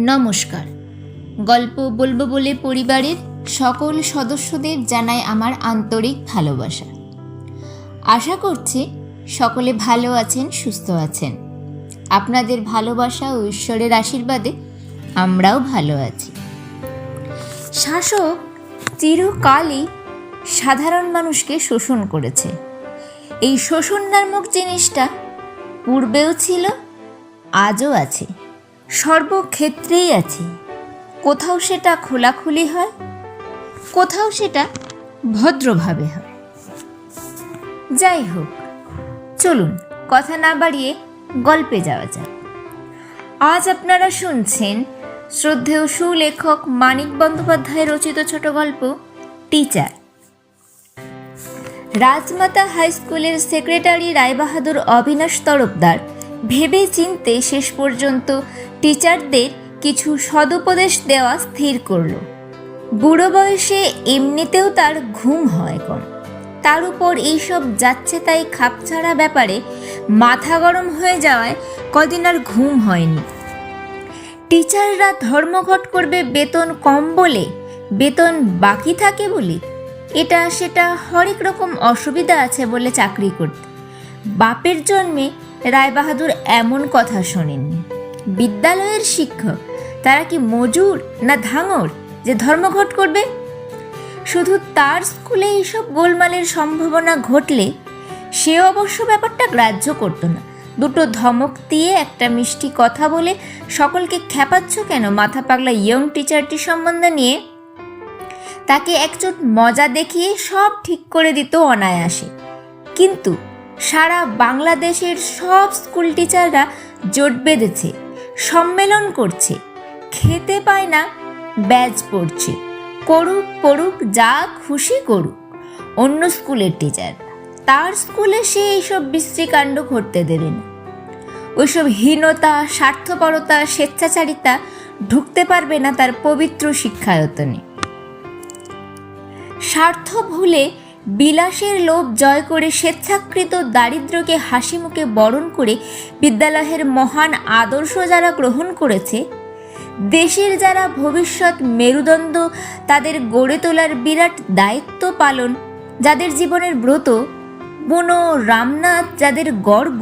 নমস্কার। গল্প বলব বলে পরিবারের সকল সদস্যদের জানাই আমার আন্তরিক ভালোবাসা। আশা করছি সকলে ভালো আছেন, সুস্থ আছেন। আপনাদের ভালোবাসা ও ঈশ্বরের আশীর্বাদে আমরাও ভালো আছি। শাসক চিরকালই সাধারণ মানুষকে শোষণ করেছে। এই শোষণ নামক জিনিসটা পূর্বেও ছিল, আজও আছে। সর্বক্ষেত্রেই আছে। কোথাও সেটা খোলাখুলি হয়, কোথাও সেটা ভদ্রভাবে হয়। যাই হোক চলুন, কথা না বাড়িয়ে গল্পে যাওয়া যাক। আজ আপনারা শুনছেন শ্রদ্ধেয় সুলেখক মানিক বন্দ্যোপাধ্যায় রচিত ছোট গল্প, টিচার। রাজমাতা হাই স্কুলের সেক্রেটারি রায়বাহাদুর অবিনাশ তরফদার ভেবে চিনতে শেষ পর্যন্ত টিচারদের কিছু সদুপদেশ দেওয়া স্থির করল। বুড়ো বয়সে এমনিতেও তার ঘুম হয় কম। তার উপর এইসব যাচ্ছে তাই খাপছাড়া ব্যাপারে মাথা গরম হয়ে যাওয়ায় কদিন আর ঘুম হয়নি। টিচাররা ধর্মঘট করবে বেতন কম বলে, বেতন বাকি থাকে বলি? এটা সেটা হরেক রকম অসুবিধা আছে বলে চাকরি করতে। বাপের জন্মে রায়বাহাদুর এমন কথা শোনেননি। বিদ্যালয়ের শিক্ষক, তারা কি মজুর না ধাঙর যে ধর্মঘট করবে? শুধু তার স্কুলে এইসব গোলমালের সম্ভাবনা ঘটলে সে অবশ্য ব্যাপারটা গ্রাহ্য করতো না। দুটো ধমক দিয়ে একটা মিষ্টি কথা বলে সকলকে খ্যাপাচ্ছ কেন মাথা পাগলা ইয়ং টিচারটি সম্বন্ধে নিয়ে? তাকে একচোট মজা দেখিয়ে সব ঠিক করে দিত অনায়াসে। কিন্তু সারা বাংলাদেশের সব স্কুল টিচাররা জোট বেঁধেছে, সম্মেলন করছে, খেতে পায় না ব্যাজ পড়ছে, করুক করুক যা খুশি করুক। অন্য স্কুলের টিচার, তার স্কুলে সে এইসব বিশ্রীকাণ্ড ঘটতে দেবে না। ওইসব হীনতা, স্বার্থপরতা, স্বেচ্ছাচারিতা ঢুকতে পারবে না তার পবিত্র শিক্ষায়তনে। স্বার্থ ভুলে বিলাসের লোভ জয় করে স্বেচ্ছাকৃত দারিদ্র্যকে হাসি মুখে বরণ করে বিদ্যালয়ের মহান আদর্শ যারা গ্রহণ করেছে, দেশের যারা ভবিষ্যৎ মেরুদণ্ড, তাদের গড়ে তোলার বিরাট দায়িত্ব পালন যাদের জীবনের ব্রত বুনো রামনাথ যাদের গর্ব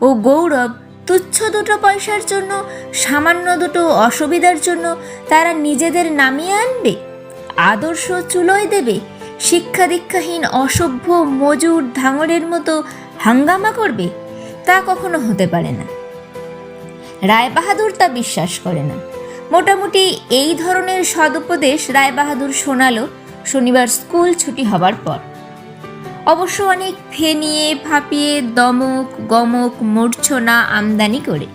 ও গৌরব, তুচ্ছ দুটো পয়সার জন্য, সামান্য দুটো অসুবিধার জন্য তারা নিজেদের নামিয়ে আনবে, আদর্শ চুলোয় দেবে শিক্ষা দীক্ষাহীন অসভ্য মজুর ধাঙরের মতো হাঙ্গামা করবে, তা কখনো হতে পারে না। রায়বাহাদুর তা বিশ্বাস করে না। মোটামুটি এই ধরনের সদুপদেশ রায়বাহাদুর শোনালো শনিবার স্কুল ছুটি হবার পর। অবশ্য অনেক ফেনিয়ে, ফাঁপিয়ে, দমক, গমক, মূর্ছনা, আমদানি করে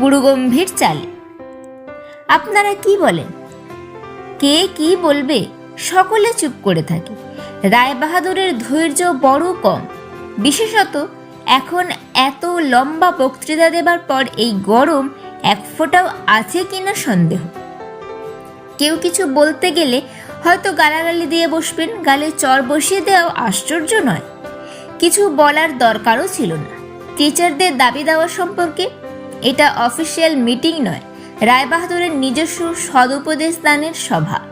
গুরুগম্ভীর চালে। আপনারা কি বলেন? কে কি বলবে? সকলে চুপ করে থাকে। রায়বাহাদুরের ধৈর্য বড় কম। বিশেষত এখন এত লম্বা বক্তৃতা দেবার পর এই গরম এক ফোঁটাও আছে কিনা সন্দেহ। কেউ কিছু বলতে গেলে হয়তো গালাগালি দিয়ে বসবেন, গালে চর বসিয়ে দেওয়াও আশ্চর্য নয়। কিছু বলার দরকারও ছিল না। টিচারদের দাবি দেওয়া সম্পর্কে এটা অফিসিয়াল মিটিং নয়, রায়বাহাদুরের নিজস্ব সদুপদেশ দানের সভা।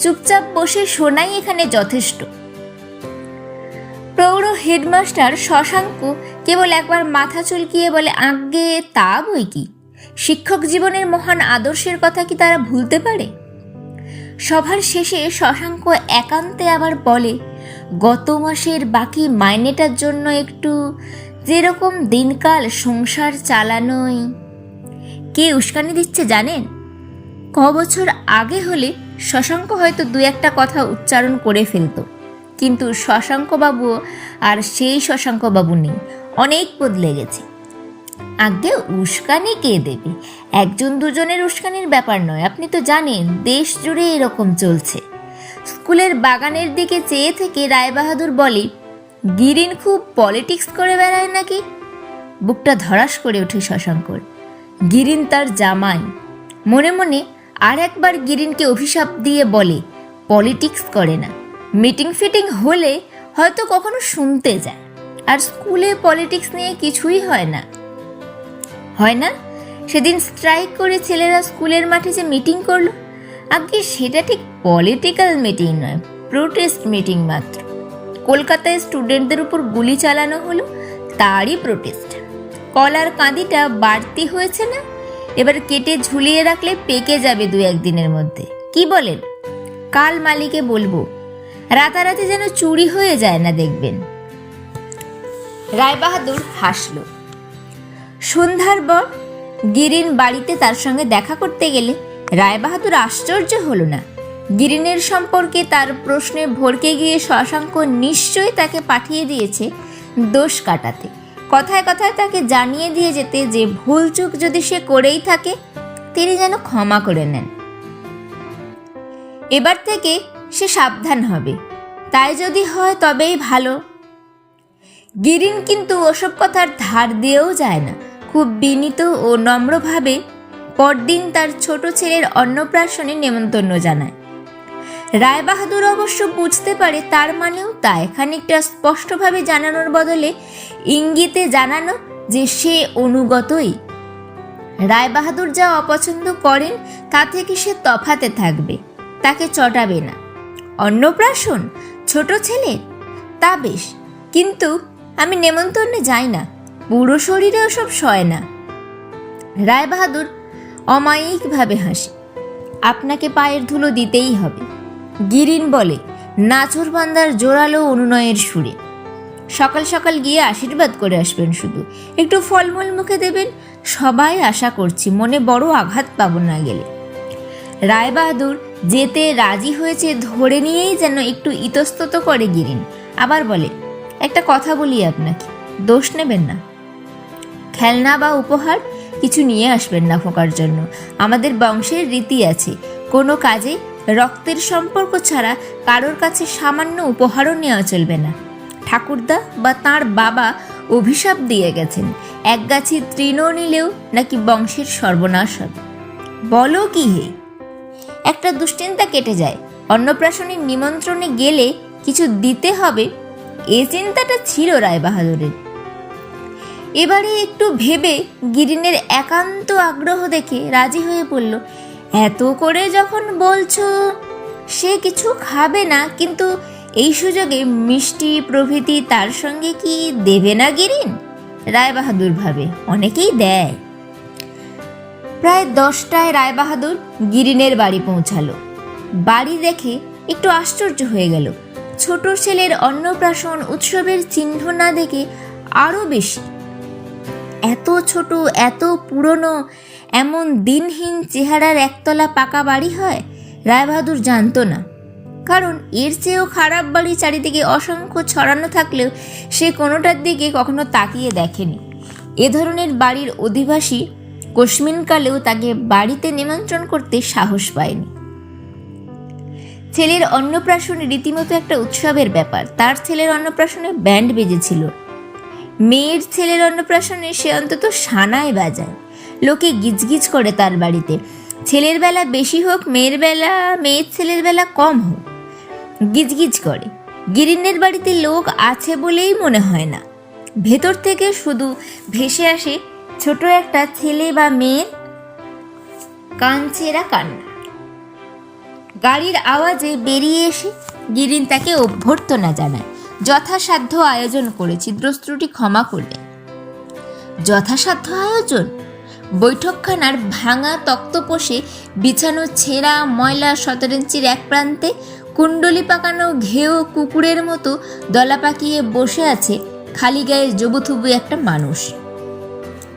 চুপচাপ বসে শোনাই এখানে যথেষ্ট। প্রৌঢ় হেডমাস্টার শশাঙ্ক কেবল একবার মাথা চুলকিয়ে বলে, আজ্ঞে, তা বই কি? শিক্ষক জীবনের মহান আদর্শের কথা কি তারা ভুলতে পারে? সভার শেষে শশাঙ্ক একান্তে আবার বলে, গত মাসের বাকি মাইনেটার জন্য একটু যেরকম দিনকাল সংসার চালানোই। কে উস্কানি দিচ্ছে জানেন? ক বছর আগে হলে শশাঙ্ক হয়তো দু একটা কথা উচ্চারণ করে ফেলতো। কিন্তু শশাঙ্কবাবু আর সেই শশাঙ্কবাবু নেই। অনেক বদলে গেছে। আগে উস্কানি কে দেবে? একজন দুজনের উস্কানির ব্যাপার নয়। আপনি তো জানেন, দেশ জুড়ে এরকম চলছে। স্কুলের বাগানের দিকে চেয়ে থেকে রায়বাহাদুর বলে, গিরিন খুব পলিটিক্স করে বেড়ায় নাকি? বুকটা ধরাস করে ওঠে শশাঙ্কর। গিরিন তার জামাই। মনে মনে আর একবার গিরিনকে অভিশাপ দিয়ে বলে, পলিটিক্স করে না। মিটিং ফিটিং হলে হয়তো কখনো শুনতে যায়। আর স্কুলে পলিটিক্স নিয়ে কিছুই হয় না। হয় না? সেদিন স্ট্রাইক করে ছেলেরা স্কুলের মাঠে যে মিটিং করল? আগে সেটা ঠিক পলিটিক্যাল মিটিং নয়, প্রোটেস্ট মিটিং মাত্র। কলকাতায় স্টুডেন্টদের উপর গুলি চালানো হলো, তারই প্রোটেস্ট। কলার কাঁদিটা বাড়তি হয়েছে না? এবার কেটে ঝুলিয়ে রাখলে পেকে যাবে দু একদিনের মধ্যে। কি বলেন? কাল মালিকে বলব, রাতারাতি যেন চুরি হয়ে যায় না দেখবেন। রায়বাহাদুর হাসল। সন্ধ্যার পর গিরিন বাড়িতে তার সঙ্গে দেখা করতে গেলে রায়বাহাদুর আশ্চর্য হলো না। গিরিনের সম্পর্কে তার প্রশ্নে ভরকে গিয়ে শশাঙ্ক নিশ্চয়ই তাকে পাঠিয়ে দিয়েছে দোষ কাটাতে। কথায় কথায় তাকে জানিয়ে দিয়ে যেতে যে ভুল চুক যদি সে করেই থাকে, তিনি যেন ক্ষমা করে নেন। এবার থেকে সে সাবধান হবে। তাই যদি হয় তবেই ভালো। গিরিন কিন্তু ওসব কথার ধার দিয়েও যায় না। খুব বিনীত ও নম্রভাবে পরদিন তার ছোট ছেলের অন্নপ্রাশনে নেমন্তন্ন জানায়। রায়বাহাদুর অবশ্য বুঝতে পারে তার মানেও তাই। খানিকটা স্পষ্টভাবে জানানোর বদলে ইঙ্গিতে জানানো যে সে অনুগতই। রায়বাহাদুর যা অপছন্দ করেন, তা থেকে সে তফাতে থাকবে, তাকে চটাবে না। অন্নপ্রাশন, ছোট ছেলে? তা বেশ, কিন্তু আমি নেমন্তন্নে যাই না, পুরো শরীরে ওসব সয় না। রায়বাহাদুর অমায়িকভাবে হাসে, আপনাকে পায়ের ধুলো দিতেই হবে। গিরিন বলে নাচুর বান্দার জোরালো অনুনয়ের সুরে। সকাল সকাল গিয়ে আশীর্বাদ করে আসবেন শুধু। একটু ফলমূল মুখে দেবেন, সবাই আশা করছি মনে বড় আঘাত পাবো না গেলে। রায়বাহাদুর যেতে রাজি হয়েছে ধরে নিয়েই যেন একটু ইতস্তত করে গিরিন। আবার বলে, একটা কথা বলি আপনাকে, দোষ নেবেন না। খেলনা বা উপহার কিছু নিয়ে আসবেন না ফোকার জন্য। আমাদের বংশের রীতি আছে, কোনো কাজে রক্তের সম্পর্ক ছাড়া কারোর কাছে সামান্য উপহারও নেওয়া চলবে না। ঠাকুরদা বা তার বাবা অভিশাপ দিয়ে গেছেন। এক গাছি তৃণ নিলেও নাকি বংশের সর্বনাশ হবে। বলো কি হে? একটা দুশ্চিন্তা কেটে যায়। অন্নপ্রাশনের নিমন্ত্রণে গেলে কিছু দিতে হবে? এ চিন্তাটা ছিল রায়বাহাদুরের। এবারে একটু ভেবে গিরিনের একান্ত আগ্রহ দেখে রাজি হয়ে পড়ল এত করে যখন বলছো, সে কিছু খাবে না, কিন্তু এই সুযোগে মিষ্টি প্রভৃতি তার সঙ্গে কি দেবে না গিরিন? রায়বাহাদুর ভাবে, অনেকেই দেয়। প্রায় দশটায় রায়বাহাদুর গিরিনের বাড়ি পৌঁছালো। বাড়ি দেখে একটু আশ্চর্য হয়ে গেল। ছোট ছেলের অন্নপ্রাশন উৎসবের চিহ্ন না দেখে আরও বেশি। এত ছোট, এত পুরনো এমন দিনহীন চেহারার একতলা পাকা বাড়ি হয়? রায়বাহাদুর জানত না। কারণ এর চেয়েও খারাপ বাড়ি চারিদিকে অসংখ্য ছড়ানো থাকলেও সে কোনোটার দিকে কখনো তাকিয়ে দেখেনি। এ ধরনের বাড়ির অধিবাসী কোশ্মিনকালেও তাকে বাড়িতে নিমন্ত্রণ করতে সাহস পায়নি। ছেলের অন্নপ্রাশন রীতিমতো একটা উৎসবের ব্যাপার। তার ছেলের অন্নপ্রাশনে ব্যান্ড বেজেছিল। মেয়ের ছেলের অন্নপ্রাশনে সে অন্তত সানায় বাজায়। লোকে গিজগিজ করে তার বাড়িতে। ছেলের বেলা বেশি হোক, মেয়ের বেলা, মেয়ের ছেলের বেলা কম হোক। গিজগিজ করে। গিরিনের বাড়িতে লোক আছে বলেই মনে হয় না। ভেতর থেকে শুধু ভেসে আসে ছোট একটা ছেলে বা মেয়ের কানছেরা কান্না। গাড়ির আওয়াজে বেরিয়ে এসে গিরিন তাকে অভ্যর্থনা জানায়, যথাসাধ্য আয়োজন করেছি দ্রষ্ট্রুটি ক্ষমা করবে। যথাসাধ্য আয়োজন? বৈঠকখানার ভাঙা তক্তপোষে বিছানো ছেঁড়া ময়লা সতেরো ইঞ্চির এক প্রান্তে কুণ্ডলি পাকানো ঘেও কুকুরের মতো দলা পাকিয়ে বসে আছে খালি গায়ে জবুথুবু একটা মানুষ।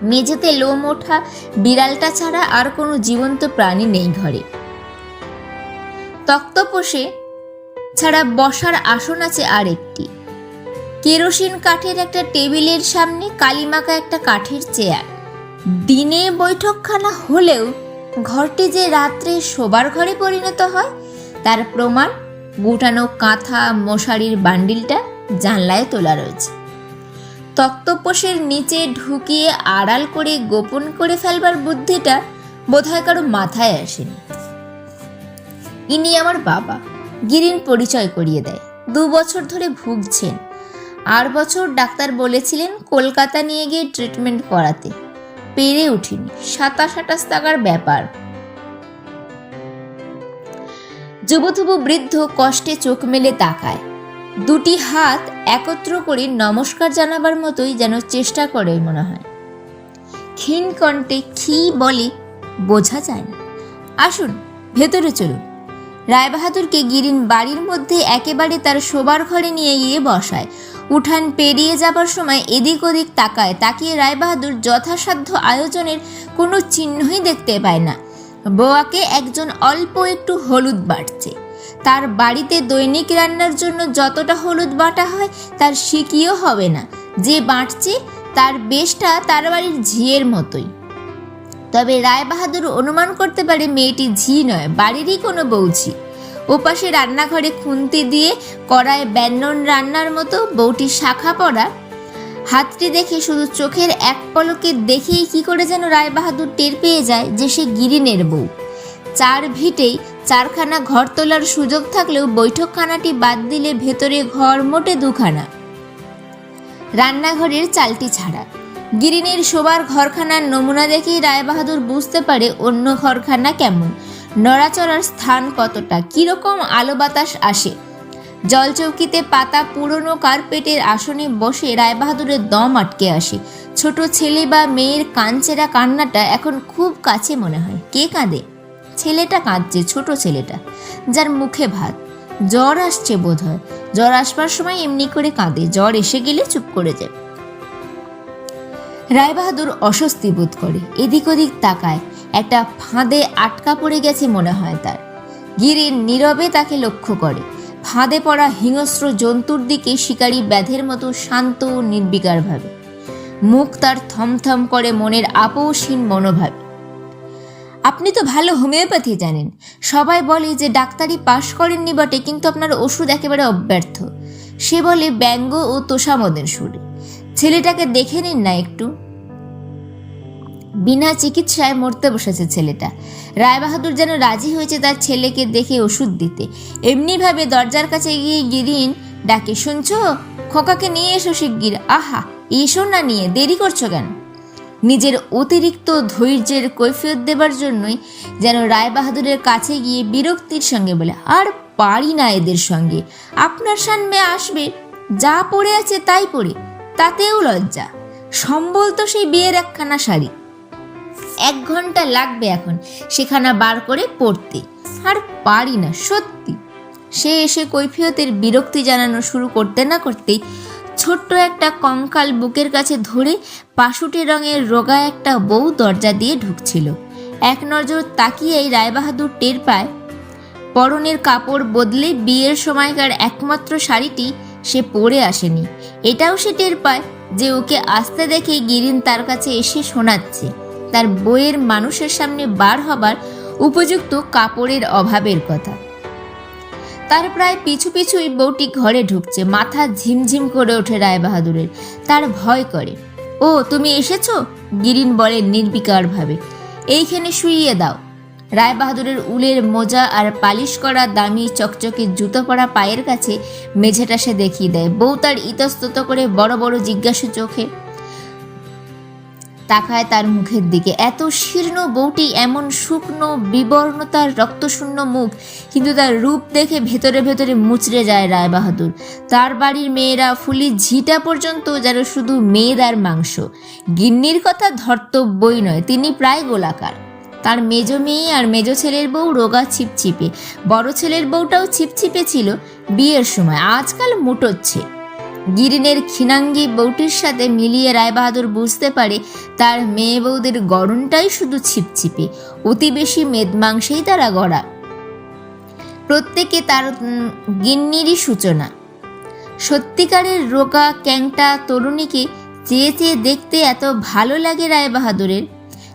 মেঝেতে লোম ওঠা বিড়ালটা ছাড়া আর কোনো জীবন্ত প্রাণী নেই ঘরে। তক্তপোষে ছাড়া বসার আসন আছে আর একটি কেরোসিন কাঠের একটা টেবিলের সামনে কালিমাকা একটা কাঠের চেয়ার। দিনে বৈঠকখানা হলেও ঘরটি যে রাত্রে শোবার ঘরে পরিণত হয়, তার প্রমাণ গুটানো কাঁথা মশারির বান্ডিলটা জানলায় তোলা রয়েছে। তক্তপোষের নিচে ঢুকিয়ে আড়াল করে গোপন করে ফেলবার বুদ্ধিটা বোধহয় কারও মাথায় আসেনি। ইনি আমার বাবা, গিরিন পরিচয় করিয়ে দেয়। দু বছর ধরে ভুগছেন। আর বছর ডাক্তার বলেছিলেন কলকাতা নিয়ে গিয়ে ট্রিটমেন্ট করাতে। পেরে উঠিনি। সাতাশ আটাশ টাকার ব্যাপার। যুবথুবু বৃদ্ধ কষ্টে চোখ মেলে তাকায়। দুটি হাত একত্র করে নমস্কার জানাবার মতোই যেন চেষ্টা করে মনে হয়। ক্ষীণ কণ্ঠে কি বলে, বোঝা যায় না। আসুন, ভেতরে চলুন। রায়বাহাদুরকে গিরিন বাড়ির মধ্যে একেবারে তার শোবার ঘরে নিয়ে গিয়ে বসায়। উঠান পেরিয়ে যাবার সময় এদিক ওদিক তাকায়, তাকিয়ে রায়বাহাদুর যথাসাধ্য আয়োজনের কোনো চিহ্নই দেখতে পায় না। বোয়াকে একজন অল্প একটু হলুদ বাটছে। তার বাড়িতে দৈনিক রান্নার জন্য যতটা হলুদ বাটা হয়, তার সিকিও হবে না। যে বাঁটছে, তার বেশটা তার বাড়ির ঝিয়ের মতোই। তবে রায়বাহাদুর অনুমান করতে পারে মেয়েটি ঝি নয়, বাড়িরই কোনো বৌঝি ওপাশে রান্নাঘরে খুন্তি দিয়ে কড়ায় ব্যঞ্জন রান্নার মতো বউটি শাখা পড়া। হাতটি দেখে শুধু চোখের এক পলকে দেখেই কি করে যেন রায়বাহাদুর টের পেয়ে যায় যে সে গিরিনের বউ। চার ভিটেই চারখানা ঘর তোলার সুযোগ থাকলেও বৈঠকখানাটি বাদ দিলে ভেতরে ঘর মোটে দুখানা। রান্নাঘরের চালটি ছাড়া। গিরিনের শোবার ঘরখানার নমুনা দেখেই রায়বাহাদুর বুঝতে পারে অন্য ঘরখানা কেমন। নড়াচড়ার স্থান কতটা? কীরকম আলো বাতাস আসে? জলচৌকিতে পাতা পুরনো কার্পেটের আসনে বসে রায়বাহাদুরের দম আটকে আসে। ছোট ছেলে বা মেয়ের কাঞ্চেরা কান্নাটা এখন খুব কাছে মনে হয়। কে কাঁদে? ছেলেটা কাঁদছে, ছোট ছেলেটা। যার মুখে ভাত। জ্বর আসছে বোধ হয় জ্বর আসবার সময় এমনি করে কাঁদে। জ্বর এসে গেলে চুপ করে যায়। রায়বাহাদুর অস্বস্তি বোধ করে। এদিক ওদিক তাকায়। একটা ফাঁদে আটকা পড়ে গেছে মনে হয় তার। গিরির নীরবে তাকে লক্ষ্য করে। ফাঁদে পড়া হিংস্র জন্তুর দিকে শিকারী ব্যাধের মতো শান্ত ও নির্বিকারভাবে। মুখ তার থমথম করে মনের আপোষহীন মনোভাব। আপনি তো ভালো হোমিওপ্যাথি জানেন। সবাই বলে যে ডাক্তারি পাশ করেননি বটে, কিন্তু আপনার ওষুধ একেবারে অব্যর্থ। সে বলে ব্যঙ্গ ও তোষামদের সুরে। ছেলেটাকে দেখে নিন না একটু। বিনা চিকিৎসায় মরতে বসেছে ছেলেটা। রায়বাহাদুর যেন রাজি হয়েছে তার ছেলেকে দেখে ওষুধ দিতে। এমনিভাবে দরজার কাছে গিয়ে গিরিন ডাকে, শুনছো? খোকাকে নিয়ে এসো শিগগির। আহা, এসো না নিয়ে, দেরি করছ কেন? নিজের অতিরিক্ত ধৈর্যের কৈফিয়ত দেবার জন্যই যেন রায়বাহাদুরের কাছে গিয়ে বিরক্তির সঙ্গে বলে, আর পারি না এদের সঙ্গে। আপনার সামনে আসবে, যা পড়ে আছে তাই পড়ে, তাতেও লজ্জা। সম্বল তো সেই বিয়ের একখানা শাড়ি। এক ঘণ্টা লাগবে এখন সেখানা বার করে পড়তে। আর পারি না, সত্যি। সে এসে কৈফিয়তের বিরক্তি জানানো শুরু করতে না করতেই ছোট্ট একটা কঙ্কাল বুকের কাছে ধরে পাশুটে রঙের রোগা একটা বউ দরজা দিয়ে ঢুকছিল। এক নজর তাকিয়েই রায়বাহাদুর টের পায়, পরনের কাপড় বদলে বিয়ের সময়কার একমাত্র শাড়িটি সে পরে আসেনি। এটাও সে টের পায় যে ওকে আসতে দেখে গিরিন তার কাছে এসে শোনাচ্ছে। তার বইয়ের মানুষের সামনে বার হবার উপযুক্ত কাপড়ের অভাবের কথা। তার প্রায় পিছু পিছুই বউটি ঘরে ঢুকছে, মাথা ঝিমঝিম করে ওঠে রায়বাহাদুরের। তার ভয় করে, ও, তুমি এসেছ? গিরিন বলে নির্বিকারভাবে, এইখানে শুইয়ে দাও। রায়বাহাদুরের উলের মোজা আর পালিশ করা দামি চকচকে জুতো পরা পায়ের কাছে মেঝেটা সে দেখিয়ে দেয়। বউ তার ইতস্তত করে বড় বড় জিজ্ঞাসু চোখে তাকায় তার মুখের দিকে। এত শীর্ণ বউটি, এমন শুকনো, বিবর্ণতার রক্তশূন্য মুখ, কিন্তু তার রূপ দেখে ভেতরে ভেতরে মুচড়ে যায় রায় বাহাদুর তার বাড়ির মেয়েরা ফুলি ঝিটা পর্যন্ত যেন শুধু মেয়েদার মাংস। গিন্নির কথা ধর্তব্যই নয়, তিনি প্রায় গোলাকার। তার মেজ মেয়ে আর মেজ ছেলের বউ রোগা ছিপছিপে। বড় ছেলের বউটাও ছিপছিপে ছিল বিয়ের সময়। আজকাল মুটোচ্ছে। গিরিনের খিনাঙ্গি বউটির সাথে মিলিয়ে রায়বাহাদুর বুঝতে পারে তার মেয়ে বউদের গড়নটাই শুধু ছিপছিপে, অতি বেশি মেদমাংসেই তারা গড়া। প্রত্যেকে তার গিন্নিরই সূচনা। সত্যিকারের রোগা, ক্যাংটা তরুণীকে চেয়ে চেয়ে দেখতে এত ভালো লাগে রায়বাহাদুরের।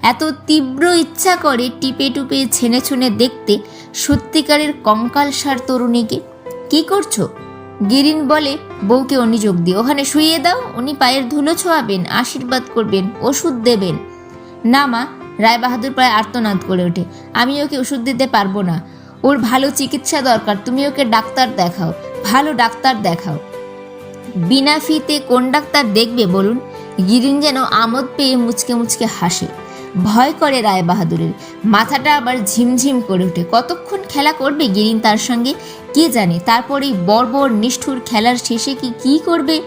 এত তীব্র ইচ্ছা করে টিপে টুপে ছেনে ছুনে দেখতে সত্যিকারের কঙ্কালসার তরুণীকে। কি করছ? গিরিন বলে, বউকে অনুযোগ দিয়ে ওখানে শুইয়ে দাও, উনি পায়ের ধুলো ছোঁয়াবেন, আশীর্বাদ করবেন, ওষুধ দেবেন। না মা, রায়বাহাদুর প্রায় আর্তনাদ করে ওঠে, আমি ওকে ওষুধ দিতে পারব না। ওর ভালো চিকিৎসা দরকার, তুমি ওকে ডাক্তার দেখাও, ভালো ডাক্তার দেখাও। বিনা ফিতে কোন ডাক্তার দেখবে বলুন? গিরিন যেন আমোদ পেয়ে মুচকে মুচকে হাসে। ভয় করে রায় বাহাদুরের মাথাটা আবার ঝিমঝিম করে ওঠে। কতক্ষণ খেলা করবে গিরিন তার সঙ্গে? কে জানে? তারপরেই বর্বর নিষ্ঠুর খেলার শেষে কি কি করবে?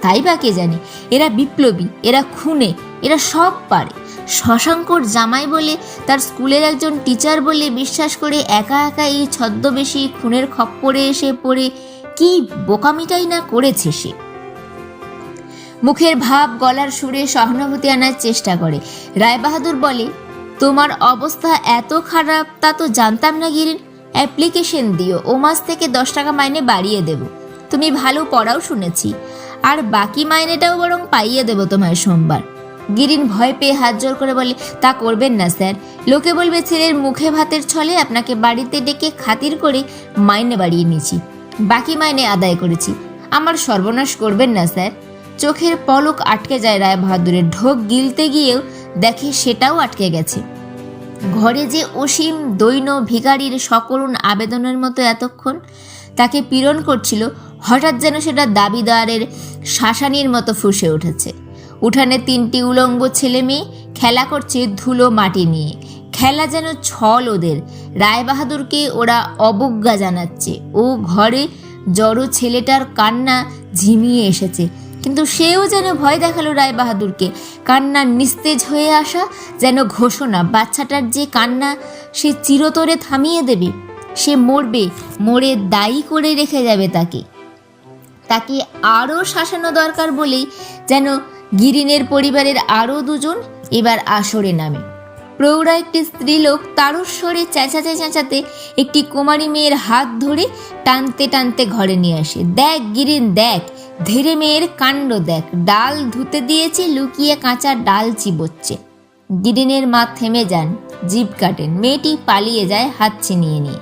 তাই বা কে জানে? এরা বিপ্লবী, এরা খুনে, এরা সব পারে। শশাঙ্কর জামাই বলে, তার স্কুলের একজন টিচার বলে বিশ্বাস করে একা একা এই ছদ্মবেশী খুনের খপ্পরে এসে পড়ে। কি বোকামিটাই না করেছে সে। মুখের ভাব, গলার সুরে সহানুভূতি আনার চেষ্টা করে। রায়বাহাদুর বলে, তোমার অবস্থা এত খারাপ, তা তো জানতাম না গিরিন। অ্যাপ্লিকেশন দিও, ও মাস থেকে দশ টাকা মাইনে বাড়িয়ে দেব। তুমি ভালো পড়াও শুনেছি। আর বাকি মাইনেটাও বরং পাইয়ে দেব তোমার সোমবার। গিরিন ভয় পেয়ে হাত জোর করে বলে, তা করবেন না, স্যার। লোকে বলবে, ছেলের মুখে ভাতের ছলে আপনাকে বাড়িতে ডেকে খাতির করে মাইনে বাড়িয়ে নিয়েছি। বাকি মাইনে আদায় করেছি। আমার সর্বনাশ করবেন না, স্যার। চোখের পলক আটকে যায় রায় বাহাদুরের ঢোক গিলতে গিয়েও দেখে সেটাও আটকে গেছে। ঘরে যে অসীম দৈন ভিখারির সকরুণ আবেদনের মতো এতক্ষণ তাকে পীড়ন করছিল, হঠাৎ যেন সেটা দাবিদারের শাসানির মতো ফুসে উঠেছে। উঠানে তিনটি উলঙ্গ ছেলে মেয়ে খেলা করছে ধুলো মাটি নিয়ে। খেলা যেন ছল ওদের। রায়বাহাদুরকে ওরা অবজ্ঞা জানাচ্ছে। ও ঘরে জড়ো ছেলেটার কান্না ঝিমিয়ে এসেছে। কিন্তু সেও যেন ভয় দেখাল রায় বাহাদুরকে কান্না নিস্তেজ হয়ে আসা যেন ঘোষণা, বাচ্চাটার যে কান্না সে চিরতরে থামিয়ে দেবে, সে মরবে, মরে দায়ী করে রেখে যাবে তাকে। তাকে আরও শাসানো দরকার বলেই যেন গিরিনের পরিবারের আরও দুজন এবার আসরে নামে। প্রৌঢ়া একটি স্ত্রীলোক তারস্বরে চেঁচাতে চেঁচাতে একটি কুমারী মেয়ের হাত ধরে টানতে টানতে ঘরে নিয়ে আসে। দেখ গিরিন, দেখ ধীরে মেয়ের কাণ্ড দেখ, ডাল ধুতে দিয়েছে, লুকিয়ে কাঁচা ডাল চিবোচ্ছে। গিরিনের মা থেমে যান জিভ কাটেন, মেয়েটি পালিয়ে যায় হাত ছিনিয়ে নিয়ে।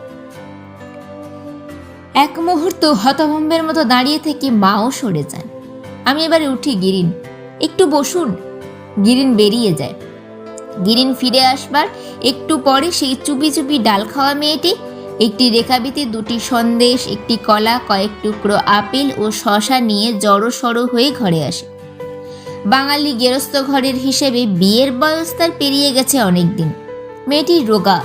এক মুহূর্ত হতভম্বের মতো দাঁড়িয়ে থেকে মাও সরে যান। আমি এবারে উঠি, গিরিন, একটু বসুন। গিরিন বেরিয়ে যায়। গিরিন ফিরে আসবার একটু পরে সেই চুপি চুপি ডাল খাওয়া মেয়েটি একটি রেখাবিতে, দুটি সন্দেশ, একটি কলা, কয়েক টুকরো আপেল ও শশা নিয়ে জড়ো সড়ো হয়ে ঘরে আসে। বাঙালি গেরস্থ ঘরের হিসেবে বিয়ের বয়স তার পেরিয়ে গেছে অনেক দিন মেয়েটি রোগা,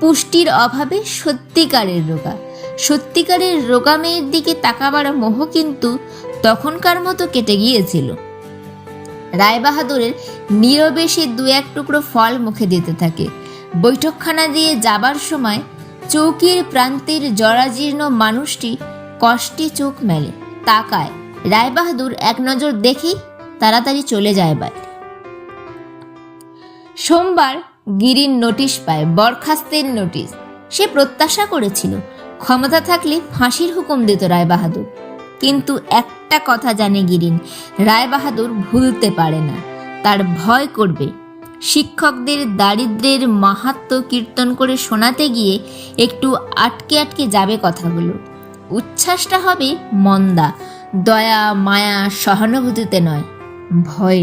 পুষ্টির অভাবে সত্যিকারের রোগা। সত্যিকারের রোগা মেয়ের দিকে তাকাবার মোহ কিন্তু তখনকার মতো কেটে গিয়েছিল। রায়বাহাদুরের নীরবে সে দু এক টুকরো ফল মুখে দিতে থাকে। বৈঠকখানা দিয়ে যাবার সময় চৌকির প্রান্তের জরাজীর্ণ মানুষটি কষ্টে চোখ মেলে, তাকায়। রায়বাহাদুর এক নজর দেখেই তাড়াতাড়ি চলে যায় বাইরে সোমবার গিরির নোটিশ পায়, বরখাস্তের নোটিশ। সে প্রত্যাশা করেছিল, ক্ষমতা থাকলে ফাঁসির হুকুম দিত রায়বাহাদুর। কিন্তু একটা কথা জানে গিরিন, রায়বাহাদুর ভুলতে পারে না। তার ভয় করবে শিক্ষকদের দারিদ্রের মাহাত্ম কীর্তন করে শোনাতে গিয়ে একটু আটকে আটকে যাবে কথাগুলো। উচ্ছ্বাসটা হবে মন্দা, দয়া, মায়া সহানুভূতিতে নয়, ভয়।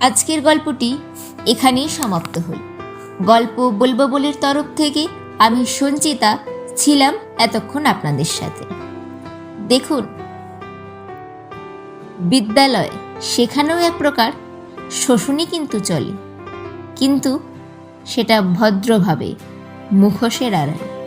আজকের গল্পটি এখানেই সমাপ্ত হল। গল্প বলব বলের তরফ থেকে আমি সঞ্চিতা, ছিলাম এতক্ষণ আপনাদের সাথে। দেখুন বিদ্যালয়, সেখানেও এক প্রকার শোষণই কিন্তু চলে। কিন্তু সেটা ভদ্রভাবে, মুখোশের আড়ালে।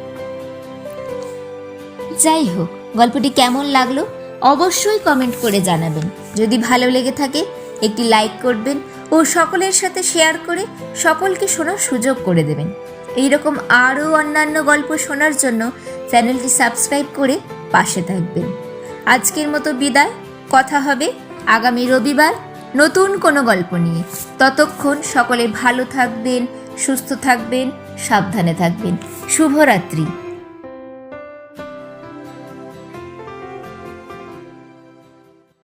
যাই হোক, গল্পটি কেমন লাগল অবশ্যই কমেন্ট করে জানাবেন। যদি ভালো লেগে থাকে, একটি লাইক করবেন ও সকলের সাথে শেয়ার করে সকলকে শোনার সুযোগ করে দেবেন। এইরকম আরও অন্যান্য গল্প শোনার জন্য চ্যানেলটি সাবস্ক্রাইব করে পাশে থাকবেন। আজকের মতো বিদায়। কথা হবে আগামী রবিবার নতুন কোনো গল্প নিয়ে। ততক্ষণ সকলে ভালো থাকবেন, সুস্থ থাকবেন, সাবধানে থাকবেন। শুভরাত্রি।